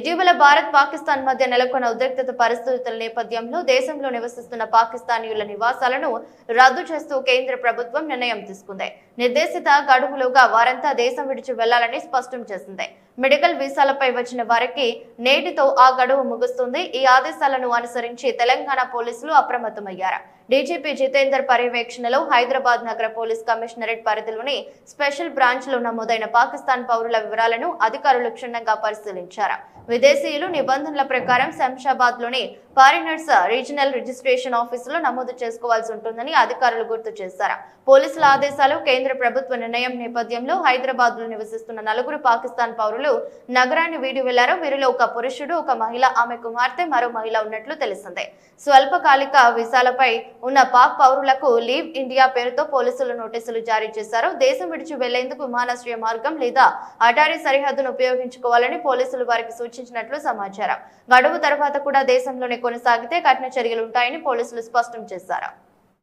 ఇటీవల భారత్ పాకిస్తాన్ మధ్య నెలకొన్న ఉద్రిక్తత పరిస్థితుల నేపథ్యంలో దేశంలో నివసిస్తున్న పాకిస్తానీయుల నివాసాలను రద్దు చేస్తూ కేంద్ర ప్రభుత్వం నిర్ణయం తీసుకుంది. నిర్దేశిత గడువులోగా వారంతా దేశం విడిచి వెళ్ళాలని స్పష్టం చేసింది. మెడికల్ వీసాలపై వచ్చిన వారికి నేటితో ఆ గడువు ముగుస్తుంది. ఈ ఆదేశాలను అనుసరించి తెలంగాణ పోలీసులు అప్రమత్తమయ్యారు. డీజీపీ జితేందర్ పర్యవేక్షణలో హైదరాబాద్ నగర పోలీస్ కమిషనరేట్ పరిధిలోని స్పెషల్ బ్రాంచ్లో నమోదైన పాకిస్తాన్ పౌరుల వివరాలను అధికారులు క్షుణ్ణంగా పరిశీలించారు. విదేశీయులు నిబంధనల ప్రకారం శంషాబాద్ ఫారినర్స్ రీజనల్ రిజిస్ట్రేషన్ ఆఫీసులో నమోదు చేసుకోవాల్సి ఉంటుందని అధికారులు గుర్తు చేశారు. పోలీసుల ఆదేశాలు కేంద్ర ప్రభుత్వ నిర్ణయం నేపథ్యంలో హైదరాబాద్లో నివసిస్తున్న నలుగురు పాకిస్తాన్ పౌరులు నగరాన్ని వీడి వెళ్ళారు. వీరిలో ఒక పురుషుడు ఒక మహిళ ఆమె కుమార్తె మరో మహిళ ఉన్నట్లు తెలిసిందే. స్వల్పకాలిక వీసాలపై ఉన్న పాక్ పౌరులకు లీవ్ ఇండియా పేరుతో పోలీసులు నోటీసులు జారీ చేశారు. దేశం విడిచి వెళ్ళేందుకు విమానాశ్రయ మార్గం లేదా అటారీ సరిహద్దును ఉపయోగించుకోవాలని పోలీసులు వారికి సూచించినట్లు సమాచారం. గడువు తర్వాత కూడా దేశంలోని కొనసాగితే కఠిన చర్యలు ఉంటాయని పోలీసులు స్పష్టం చేశారు.